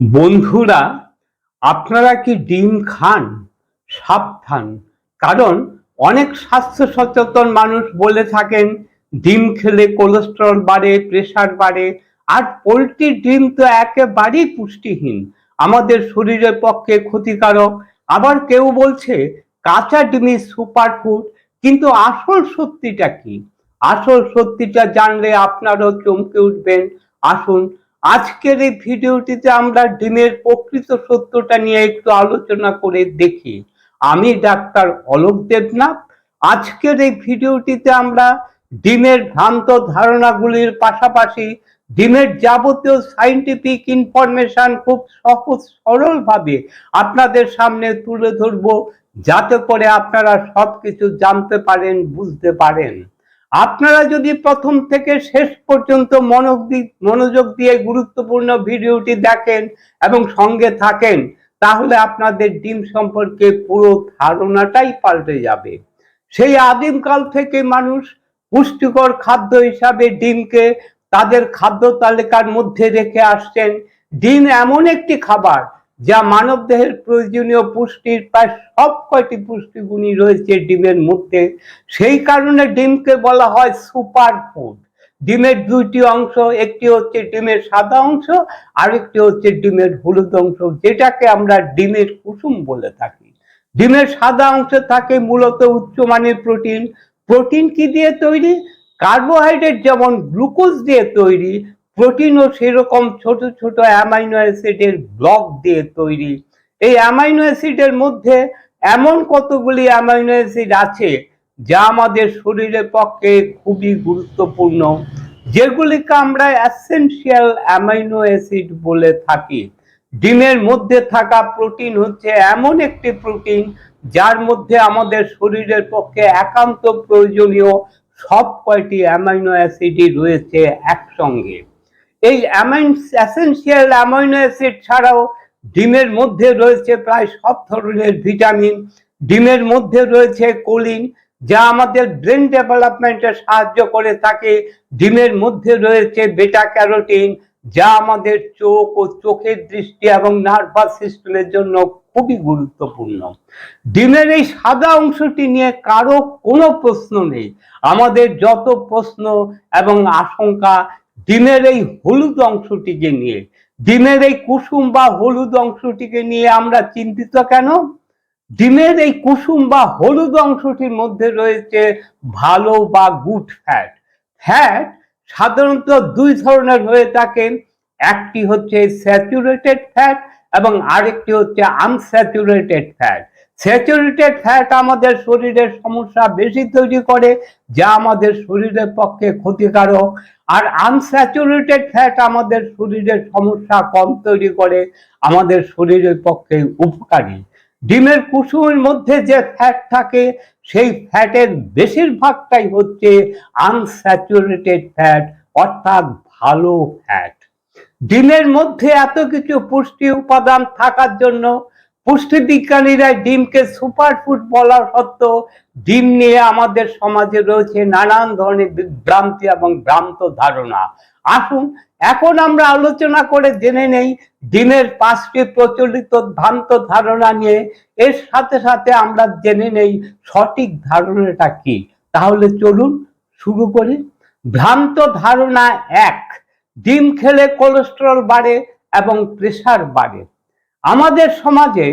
বন্ধুরা, আপনারা কি ডিম খান? সাবধান। কারণ অনেক স্বাস্থ্য সচেতন মানুষ বলে থাকেন, ডিম খেলে কোলেস্টেরল বাড়ে প্রেশার বাড়ে, আর পোলট্রির ডিম তো একেবারেই পুষ্টিহীন। আমাদের শরীরের পক্ষে ক্ষতিকারক। আবার কেউ বলছে, কাঁচা ডিমই সুপার ফুড কিন্তু আসল সত্যিটা কি? আসল সত্যিটা জানলে আপনারাও চমকে উঠবেন। আসুন আজকের এই ভিডিওটিতে আমরা ডিমের প্রকৃত সত্যটা নিয়ে একটু আলোচনা করে দেখি। আমি ডাক্তার অলোক দেবনাথ। আজকের এই ভিডিওটিতে আমরা ডিমের ভ্রান্ত ধারণাগুলির পাশাপাশি ডিমের যাবতীয় সাইন্টিফিক ইনফরমেশন খুব সহজ সরলভাবে আপনাদের সামনে তুলে ধরবো। যাতে করে আপনারা সবকিছু জানতে পারেন, বুঝতে পারেন। আপনারা যদি প্রথম থেকে শেষ পর্যন্ত মনোযোগ দিয়ে গুরুত্বপূর্ণ ভিডিওটি দেখেন এবং সঙ্গে থাকেন, তাহলে আপনাদের ডিম সম্পর্কে পুরো ধারণাটাই পাল্টে যাবে। সেই আদিমকাল থেকে মানুষ পুষ্টিকর খাদ্য হিসাবে ডিমকে তাদের খাদ্য তালিকার মধ্যে রেখে আসছেন। ডিম এমন একটি খাবার যা মানবদেহের প্রয়োজনীয় পুষ্টির প্রায় সব কয়টি পুষ্টিগুণই রয়েছে ডিমের মধ্যে। সেই কারণে ডিমকে বলা হয় সুপার ফুড। ডিমের দুইটি অংশ, একটি হচ্ছে ডিমের সাদা অংশ, আরেকটি হচ্ছে ডিমের হলুদ অংশ, যেটাকে আমরা ডিমের কুসুম বলে থাকি। ডিমের সাদা অংশে থাকে মূলত উচ্চমানের প্রোটিন। প্রোটিন কি দিয়ে তৈরি? কার্বোহাইড্রেট যেমন গ্লুকোজ দিয়ে তৈরি প্রোটিনও সেরকম ছোট ছোট অ্যামাইনো অ্যাসিডের ব্লক দিয়ে তৈরি। এই অ্যামাইনো অ্যাসিডের মধ্যে এমন কতগুলি অ্যামাইনো অ্যাসিড আছে যা আমাদের শরীরের পক্ষে খুবই গুরুত্বপূর্ণ, যেগুলিকে আমরা অ্যাসেনশিয়াল অ্যামাইনো অ্যাসিড বলে থাকি। ডিমের মধ্যে থাকা প্রোটিন হচ্ছে এমন একটি প্রোটিন যার মধ্যে আমাদের শরীরের পক্ষে একান্ত প্রয়োজনীয় সব কয়টি অ্যামাইনো অ্যাসিডই রয়েছে একসঙ্গে। এই অ্যামাইন অ্যাসেনশিয়াল অ্যামাইনো অ্যাসিড ছাড়াও ডিমের মধ্যে রয়েছে প্রায় সব ধরনের ভিটামিন ডিমের মধ্যে রয়েছে কোলিন যা আমাদের ব্রেন ডেভেলপমেন্টে সাহায্য করে থাকে। ডিমের মধ্যে রয়েছে বেটা ক্যারোটিন যা আমাদের চোখ ও চোখের দৃষ্টি এবং নার্ভাস সিস্টেমের জন্য খুবই গুরুত্বপূর্ণ। ডিমের এই সাদা অংশটি নিয়ে কারও কোনো প্রশ্ন নেই। আমাদের যত প্রশ্ন এবং আশঙ্কা ডিমের এই হলুদ অংশটিকে নিয়ে ডিমের এই কুসুম বা হলুদ অংশটিকে নিয়ে আমরা চিন্তিত কেন? ডিমের এই কুসুম বা হলুদ অংশটির মধ্যে রয়েছে ভালো বা গুড ফ্যাট ফ্যাট সাধারণত দুই ধরনের হয়ে থাকে, একটি হচ্ছে স্যাচুরেটেড ফ্যাট এবং আরেকটি হচ্ছে আনস্যাচুরেটেড ফ্যাট স্যাচুরেটেড ফ্যাট আমাদের শরীরের সমস্যা বেশি তৈরি করে, যা আমাদের শরীরের পক্ষে ক্ষতিকারক। আর আনস্যাচুরেটেড ফ্যাট আমাদের শরীরের সমস্যা কম তৈরি করে, আমাদের শরীরের পক্ষে উপকারী। ডিমের কুসুমের মধ্যে যে ফ্যাট থাকে, সেই ফ্যাটের বেশিরভাগটাই হচ্ছে আনস্যাচুরেটেড ফ্যাট, অর্থাৎ ভালো ফ্যাট। ডিমের মধ্যে এত কিছু পুষ্টি উপাদান থাকার জন্য পুষ্টিবিজ্ঞানীরা ডিমকে সুপারফুড বলা সত্ত্বেও ডিম নিয়ে আমাদের সমাজে রয়েছে নানান ধরনের বিভ্রান্তি এবং ভ্রান্ত ধারণা। আসুন, এখন আমরা আলোচনা করে জেনে নেই ডিমের পাঁচটি প্রচলিত ভ্রান্ত ধারণা নিয়ে। এর সাথে সাথে আমরা জেনে নেই সঠিক ধারণাটা কি। তাহলে চলুন শুরু করি। ভ্রান্ত ধারণা এক, ডিম খেলে কোলেস্ট্রল বাড়ে এবং প্রেশার বাড়ে। আমাদের সমাজে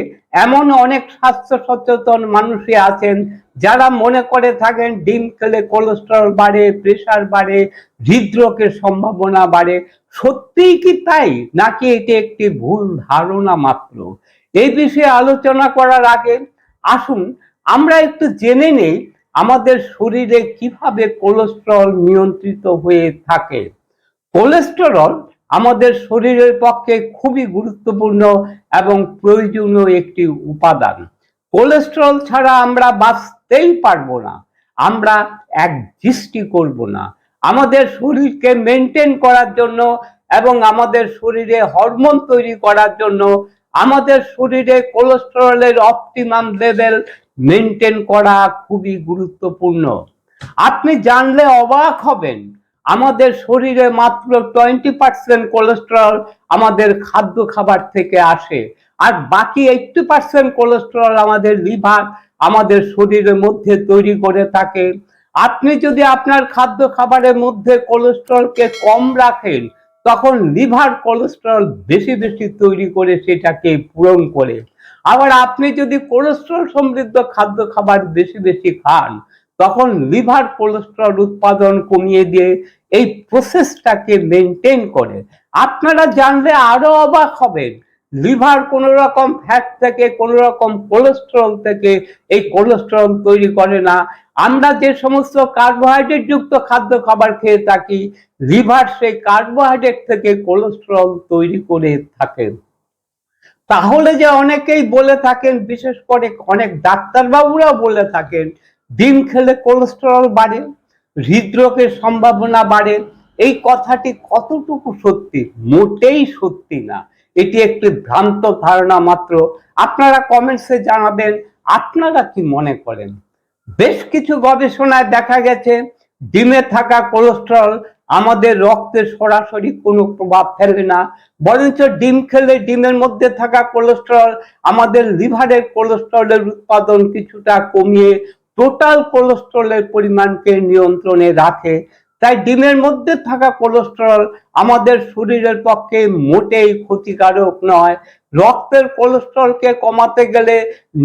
এমন অনেক স্বাস্থ্য সচেতন মানুষই আছেন যারা মনে করে থাকেন ডিম খেলে কোলেস্ট্রল বাড়ে প্রেশার বাড়ে, হৃদরোগের সম্ভাবনা বাড়ে। সত্যিই কি তাই? নাকি এটি একটি ভুল ধারণা মাত্র? এই বিষয়ে আলোচনা করার আগে আসুন আমরা একটু জেনে নেই আমাদের শরীরে কীভাবে কোলেস্ট্রল নিয়ন্ত্রিত হয়ে থাকে। কোলেস্টেরল আমাদের শরীরের পক্ষে খুবই গুরুত্বপূর্ণ এবং প্রয়োজনীয় একটি উপাদান। কোলেস্টেরল ছাড়া আমরা বাঁচতেই পারব না। আমরা এক দৃষ্টি করব না। আমাদের শরীরকে মেনটেন করার জন্য এবং আমাদের শরীরে হরমোন তৈরি করার জন্য আমাদের শরীরে কোলেস্টেরলের অপটিমাম লেভেল মেনটেন করা খুবই গুরুত্বপূর্ণ। আপনি জানলে অবাক হবেন আমাদের শরীরে মাত্র টোয়েন্টি পার্সেন্ট কোলেস্টেরল আমাদের খাদ্য খাবার থেকে আসে। আর বাকি এইটটি পার্সেন্ট কোলেস্টেরল আমাদের লিভার আমাদের শরীরের মধ্যে তৈরি করে থাকে। আপনি যদি আপনার খাদ্য খাবারের মধ্যে কোলেস্টেরলকে কম রাখেন, তখন লিভার কোলেস্টেরল বেশি বেশি তৈরি করে সেটাকে পূরণ করে। আবার আপনি যদি কোলেস্টেরল সমৃদ্ধ খাদ্য খাবার বেশি বেশি খান তখন লিভার কোলেস্টেরল উৎপাদন কমিয়ে দিয়ে এই প্রসেসটাকে মেনটেন করে। আপনারা জানলে আরও অবাক হবেন। লিভার কোন রকম ফ্যাট থেকে কোন রকম কোলেস্টেরল থেকে এই কোলেস্টেরল তৈরি করে না। আমরা যে সমস্ত কার্বোহাইড্রেট যুক্ত খাদ্য খাবার খেয়ে থাকি, লিভার সেই কার্বোহাইড্রেট থেকে কোলেস্ট্রল তৈরি করে থাকে তাহলে যে অনেকেই বলে থাকেন, বিশেষ করে অনেক ডাক্তারবাবুরাও বলে থাকেন ডিম খেলে কোলেস্টেরল বাড়ে, হৃদরোগের সম্ভাবনা বাড়ে। এই কথাটি কতটুকু সত্যি? মোটেই সত্যি না। এটি একটি ভ্রান্ত ধারণা মাত্র। আপনারা কমেন্টসে জানাবেন, আপনারা কি মনে করেন? বেশ কিছু গবেষণায় দেখা গেছে, ডিমে থাকা কোলেস্ট্রল আমাদের রক্তে সরাসরি কোনো প্রভাব ফেলে না। বরঞ্চ ডিম খেলে ডিমের মধ্যে থাকা কোলেস্ট্রল আমাদের লিভারের কোলেস্ট্রলের উৎপাদন কিছুটা কমিয়ে টোটাল কোলেস্ট্রলের পরিমাণকে নিয়ন্ত্রণে রাখে। তাই ডিমের মধ্যে থাকা কোলেস্ট্রল আমাদের শরীরের পক্ষে মোটেই ক্ষতিকারক নয়। রক্তের কোলেস্ট্রলকে কমাতে গেলে,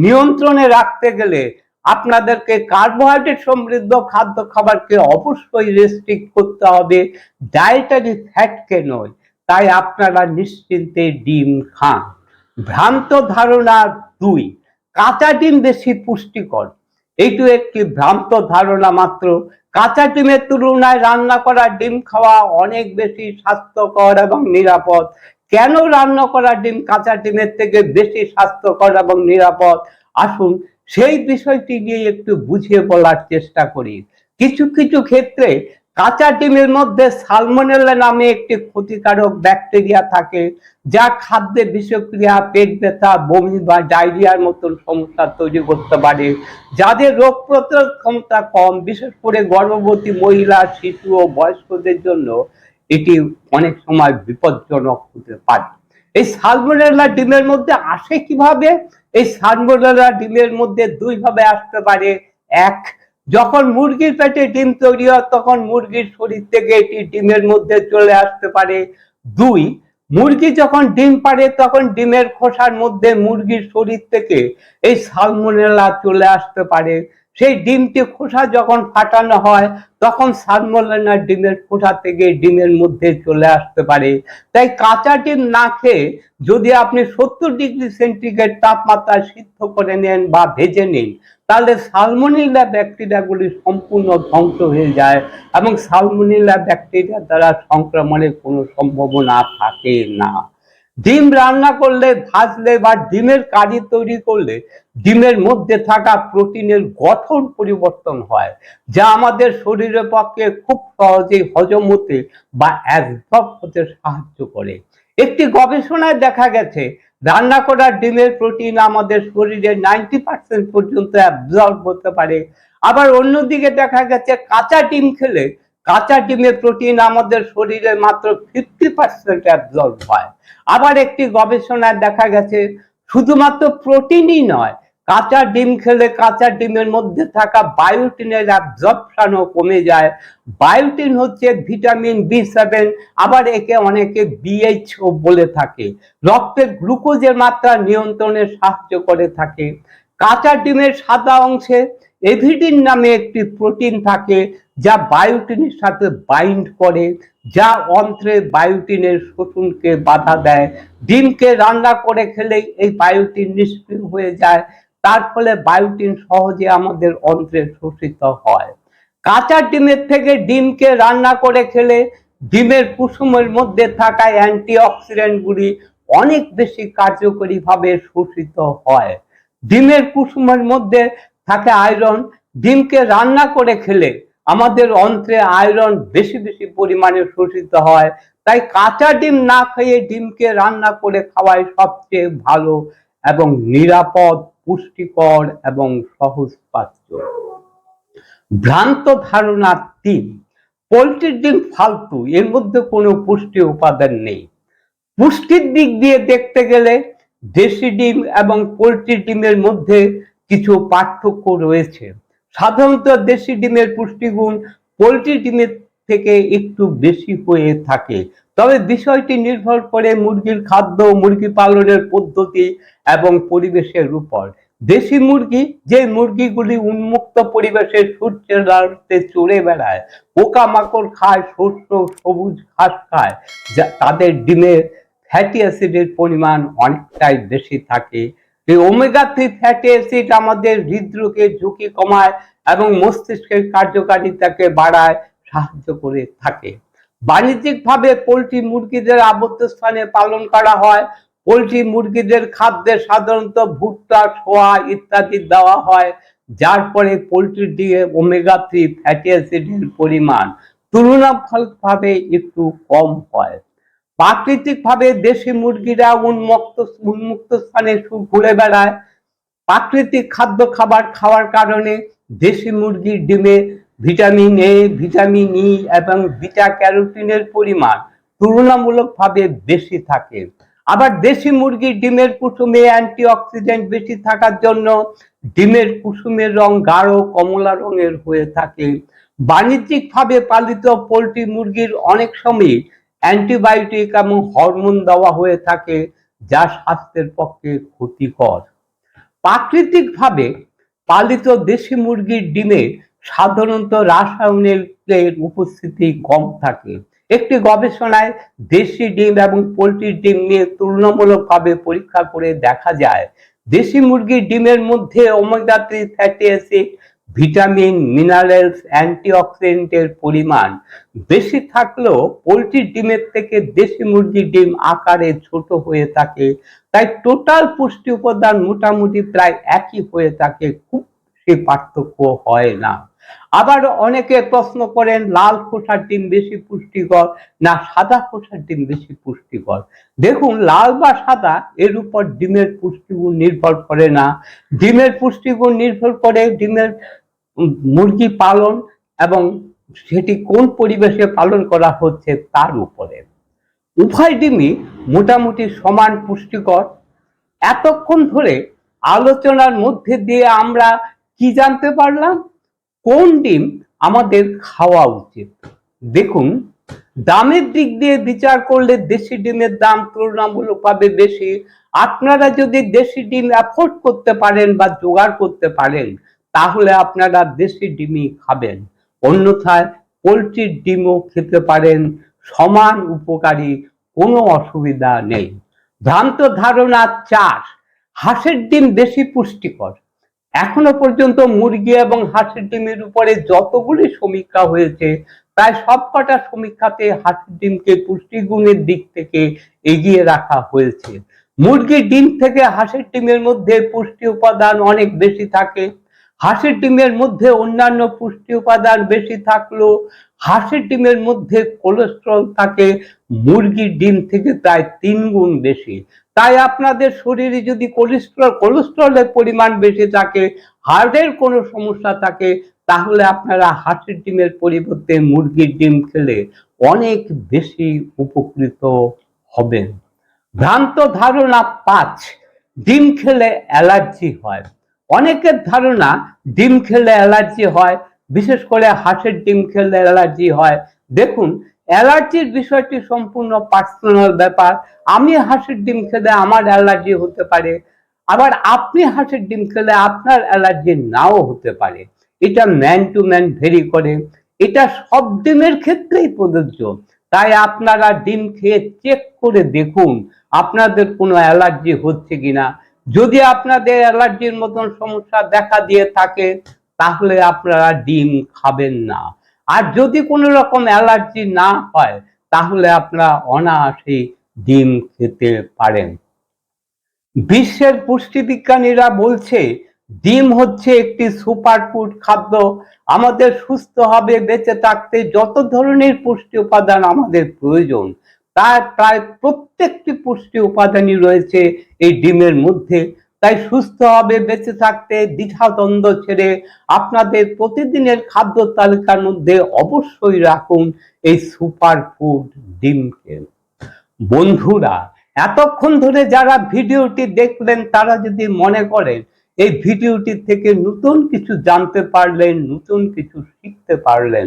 নিয়ন্ত্রণে রাখতে গেলে আপনাদেরকে কার্বোহাইড্রেট সমৃদ্ধ খাদ্য খাবারকে অবশ্যই রেস্ট্রিক্ট করতে হবে। ডায়েটারি ফ্যাটকে নয়, তাই আপনারা নিশ্চিন্তে ডিম খান। ভ্রান্ত ধারণা দুই, কাঁচা ডিম বেশি পুষ্টিকর। এইটু একটি ভ্রান্ত ধারণা মাত্র। কাঁচা ডিমের তুলনায় রান্না করা ডিম খাওয়া অনেক বেশি স্বাস্থ্যকর এবং নিরাপদ। কেন রান্না করা ডিম কাঁচা ডিমের থেকে বেশি স্বাস্থ্যকর এবং নিরাপদ? আসুন সেই বিষয়টি নিয়ে একটু বুঝিয়ে বলার চেষ্টা করি। কিছু কিছু ক্ষেত্রে কাঁচা ডিমের মধ্যে সালমোনেলা নামে একটি ক্ষতিকারক ব্যাকটেরিয়া থাকে, যা খাদ্যে বিষক্রিয়া, পেট ব্যথা, বমি বা ডায়রিয়ার মতন সমস্যা তৈরি করতে পারে, যাদের রোগ প্রতিরোধ ক্ষমতা কম। বিশেষ করে গর্ভবতী মহিলা, শিশু ও বয়স্কদের জন্য এটি অনেক সময় বিপজ্জনক হতে পারে। এই সালমোনেলা ডিমের মধ্যে আসে কীভাবে? এই সালমোনেলা ডিমের মধ্যে দুইভাবে আসতে পারে। এক যখন মুরগির পেটে ডিম তৈরি হয়, তখন মুরগির শরীর থেকে এটি ডিমের মধ্যে চলে আসতে পারে। দুই, মুরগি যখন ডিম পারে তখন ডিমের খোসার মধ্যে মুরগির শরীর থেকে এই সালমোনেলা চলে আসতে পারে। সেই ডিমটি খোসা যখন ফাটানো হয়, তখন সালমোনেলা ডিমের খোসা থেকে ডিমের মধ্যে চলে আসতে পারে। তাই কাঁচা ডিম না খেয়ে যদি আপনি সত্তর ডিগ্রি সেন্টিগ্রেড তাপমাত্রা সিদ্ধ করে নেন বা ভেজে নিন, তাহলে সালমোনিলা ব্যাকটেরিয়াগুলি সম্পূর্ণ ধ্বংস হয়ে যায় এবং সালমোনিলা ব্যাকটেরিয়া দ্বারা সংক্রমণের কোনো সম্ভাবনা থাকে না। ডিম রান্না করলে, ভাজলে বা ডিমের কারি তৈরি করলে ডিমের মধ্যে থাকা প্রোটিনের গঠন পরিবর্তন হয়, যা আমাদের শরীরের পক্ষে খুব সহজেই হজম হতে বা অ্যাবজর্ব হতে সাহায্য করে। একটি গবেষণায় দেখা গেছে, রান্না করা ডিমের প্রোটিন আমাদের শরীরে নাইনটি পার্সেন্ট পর্যন্ত অ্যাবজর্ব হতে পারে। আবার অন্যদিকে দেখা গেছে, কাঁচা ডিম খেলে কাঁচা ডিমের প্রোটিন আমাদের শরীরে মাত্র ফিফটি পার্সেন্ট অ্যাবজর্ব হয়। আবার একটি গবেষণায় দেখা গেছে, শুধুমাত্র প্রোটিনই নয়, কাঁচা ডিম খেলে কাঁচা ডিমের মধ্যে থাকা বায়োটিনের অ্যাবজর্পশনও কমে যায়। বায়োটিন হচ্ছে ভিটামিন বি সেভেন আবার একে অনেকে বিএইচও বলে থাকে। রক্তে গ্লুকোজের মাত্রা নিয়ন্ত্রণে সাহায্য করে থাকে। কাঁচা ডিমের সাদা অংশে এভিডিন নামে একটি প্রোটিন থাকে যা বায়োটিনের সাথে বাইন্ড করে, যা অন্ত্রে বায়োটিনের শোষণকে বাধা দেয়। ডিমকে রান্না করে খেলেই এই বায়োটিন নিষ্ক্রিয় হয়ে যায়, তার ফলে বায়োটিন সহজে আমাদের অন্ত্রে শোষিত হয়। কাঁচা ডিমের থেকে ডিমকে রান্না করে খেলে ডিমের কুসুমের মধ্যে থাকা অ্যান্টি অক্সিডেন্টগুলি অনেক বেশি কার্যকরীভাবে শোষিত হয়। ডিমের কুসুমের মধ্যে থাকে আয়রন ডিমকে রান্না করে খেলে আমাদের অন্ত্রে আয়রন বেশি বেশি পরিমাণে শোষিত হয়। তাই কাঁচা ডিম না খেয়ে ডিমকে রান্না করে খাওয়াই সবচেয়ে ভালো এবং নিরাপদ, পুষ্টিকর এবং সহজ পাচ্য ভ্রান্ত ধারণা তিন, পোলট্রির ডিম ফালতু, এর মধ্যে কোনো পুষ্টি উপাদান নেই। পুষ্টির দিক দিয়ে দেখতে গেলে দেশি ডিম এবং পোলট্রি ডিমের মধ্যে কিছু পার্থক্য রয়েছে। সাধারণত দেশি ডিমের পুষ্টিগুণ পোলট্রি ডিমের থেকে একটু বেশি হয়ে থাকে। তবে বিষয়টি নির্ভর করে মুরগির খাদ্য, মুরগি পালনের পদ্ধতি এবং পরিবেশের উপর। দেশি মুরগি যে মুরগিগুলি উন্মুক্ত পরিবেশে সূর্যের আলোতে চড়ে বেড়ায়, পোকামাকড় খায়, শস্য, সবুজ ঘাস খায়, যা তাদের ডিমে ফ্যাটি অ্যাসিডের পরিমাণ অনেকটাই বেশি থাকে। এই ওমেগা থ্রি ফ্যাটি অ্যাসিড আমাদের হৃদরোগের ঝুঁকি কমায় এবং মস্তিষ্কের কার্যকারিতাকে বাড়ায়, সাহায্য করে থাকে। বাণিজ্যিকভাবে পোলট্রি মুরগিদের আবদ্ধ স্থানে পালন করা হয়। পোলট্রি মুরগিদের খাদ্যে সাধারণত ভুট্টা, সোয়া ইত্যাদি দেওয়া হয়, যার পরে পোলট্রি দিয়ে ওমেগা থ্রি ফ্যাটি অ্যাসিডের পরিমাণ তুলনামূলকভাবে একটু কম হয়। প্রাকৃতিকভাবে দেশি মুরগিরা উন্মুক্ত উন্মুক্ত স্থানে ঘুরে বেড়ায়। প্রাকৃতিক খাদ্য খাবার খাওয়ার কারণে দেশি মুরগির ডিমে ভিটামিন এ, ভিটামিন ই এবং বিটা ক্যারোটিনের পরিমাণ তুলনামূলকভাবে বেশি থাকে। আবার দেশি মুরগির ডিমের কুসুমে অ্যান্টিঅক্সিডেন্ট বেশি থাকার জন্য ডিমের কুসুমের রং গাঢ়, কমলা রঙের হয়ে থাকে। বাণিজ্যিকভাবে পালিত পোলট্রি মুরগির অনেক সময় অ্যান্টিবায়োটিক এবং হরমোন দেওয়া হয়ে থাকে যা স্বাস্থ্যের পক্ষে ক্ষতিকর। প্রাকৃতিকভাবে পালিত দেশি মুরগির ডিমে সাধারণত রাসায়নিকের উপস্থিতি কম থাকে। একটি গবেষণায় দেশি ডিম এবং পোলট্রির ডিম নিয়ে তুলনামূলকভাবে পরীক্ষা করে দেখা যায়, দেশি মুরগির ডিমের মধ্যে omega three fatty acid vitamin, minerals, অ্যান্টিঅক্সিডেন্টের পরিমাণ বেশি থাকলেও পোলট্রির ডিমের থেকে দেশি মুরগির ডিম আকারে ছোট হয়ে থাকে। তাই টোটাল পুষ্টি উপাদান মোটামুটি প্রায় একই হয়ে থাকে, খুব বেশি পার্থক্য হয় না। আবার অনেকে প্রশ্ন করেন, লাল খোসার ডিম বেশি পুষ্টিকর না সাদা খোসার ডিম বেশি পুষ্টিকর? দেখুন, লাল বা সাদা এর উপর ডিমের পুষ্টিগুণ নির্ভর করে না। ডিমের পুষ্টিগুণ নির্ভর করে ডিমের মুরগি পালন এবং সেটি কোন পরিবেশে পালন করা হচ্ছে তার উপরে। উভয় ডিমই মোটামুটি সমান পুষ্টিকর। এতক্ষণ ধরে আলোচনার মধ্যে দিয়ে আমরা কি জানতে পারলাম? কোন ডিম আমাদের খাওয়া উচিত? দেখুন, দামের দিক দিয়ে বিচার করলে দেশি ডিমের দাম তুলনামূলকভাবে বেশি। আপনারা যদি দেশি ডিম অ্যাফোর্ড করতে পারেন বা জোগাড় করতে পারেন তাহলে আপনারা দেশি ডিমই খাবেন। অন্যথায় পোলট্রির ডিমও খেতে পারেন। সমান উপকারী, কোনো অসুবিধা নেই। ভ্রান্ত ধারণা চার হাঁসের ডিম বেশি পুষ্টিকর। এখনও পর্যন্ত মুরগি এবং হাঁসের ডিমের উপরে যতগুলি সমীক্ষা হয়েছে, প্রায় সবকটা সমীক্ষাতে হাঁসের ডিমকে পুষ্টিগুণের দিক থেকে এগিয়ে রাখা হয়েছে। মুরগির ডিম থেকে হাঁসের ডিমের মধ্যে পুষ্টি উপাদান অনেক বেশি থাকে। হাঁসের ডিমের মধ্যে অন্যান্য পুষ্টি উপাদান বেশি থাকলেও হাঁসের ডিমের মধ্যে কোলেস্ট্রল থাকে, মুরগির ডিম থেকে প্রায় তিন গুণ বেশি। তাই আপনাদের শরীরে যদি কোলেস্ট্রল কোলেস্ট্রলের পরিমাণ বেশি থাকে হার্টের কোনো সমস্যা থাকে, তাহলে আপনারা হাঁসের ডিমের পরিবর্তে মুরগির ডিম খেলে অনেক বেশি উপকৃত হবেন। ভ্রান্ত ধারণা পাঁচ, ডিম খেলে অ্যালার্জি হয়। অনেকের ধারণা ডিম খেলে অ্যালার্জি হয়, বিশেষ করে হাঁসের ডিম খেলে অ্যালার্জি হয়। দেখুন, অ্যালার্জির বিষয়টি সম্পূর্ণ পার্সোনাল ব্যাপার। আমি হাঁসের ডিম খেলে আমার অ্যালার্জি হতে পারে, আবার আপনি হাঁসের ডিম খেলে আপনার অ্যালার্জি নাও হতে পারে। এটা ম্যান টু ম্যান ভেরি করে। এটা সব ডিমের ক্ষেত্রেই প্রযোজ্য। তাই আপনারা ডিম খেয়ে চেক করে দেখুন, আপনাদের কোনো অ্যালার্জি হচ্ছে কিনা। যদি আপনাদের অ্যালার্জির মতন সমস্যা দেখা দিয়ে থাকে, তাহলে আপনারা ডিম খাবেন না। আর যদি কোনো রকম অ্যালার্জি না হয়, তাহলে আপনারা অনায়াসে ডিম খেতে পারেন। বিশ্বের পুষ্টিবিজ্ঞানীরা বলছে, ডিম হচ্ছে একটি সুপারফুড খাদ্য। আমাদের সুস্থভাবে বেঁচে থাকতে যত ধরনের পুষ্টি উপাদান আমাদের প্রয়োজন তার প্রায় প্রত্যেকটি পুষ্টি উপাদানই রয়েছে এই ডিমের মধ্যে। তাই সুস্থ হবে, বেঁচে থাকতে দ্বিধাদ্বন্দ্ব ছেড়ে আপনাদের প্রতিদিনের খাদ্য তালিকার মধ্যে অবশ্যই রাখুন এই সুপার ফুড ডিমকে বন্ধুরা, এতক্ষণ ধরে যারা ভিডিওটি দেখলেন, তারা যদি মনে করেন এই ভিডিওটি থেকে নতুন কিছু জানতে পারলেন, নতুন কিছু শিখতে পারলেন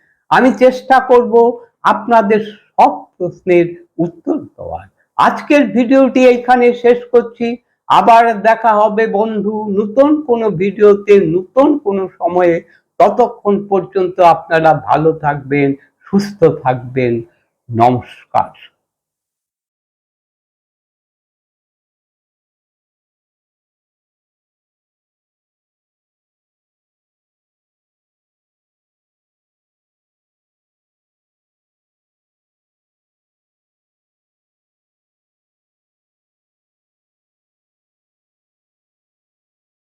আমি চেষ্টা করব আপনাদের সব প্রশ্নের উত্তর দেওয়ার। আজকের ভিডিওটি এইখানে শেষ করছি। আবার দেখা হবে বন্ধু, নতুন কোনো ভিডিওতে, নতুন কোনো সময়ে। ততক্ষণ পর্যন্ত আপনারা ভালো থাকবেন, সুস্থ থাকবেন। নমস্কার।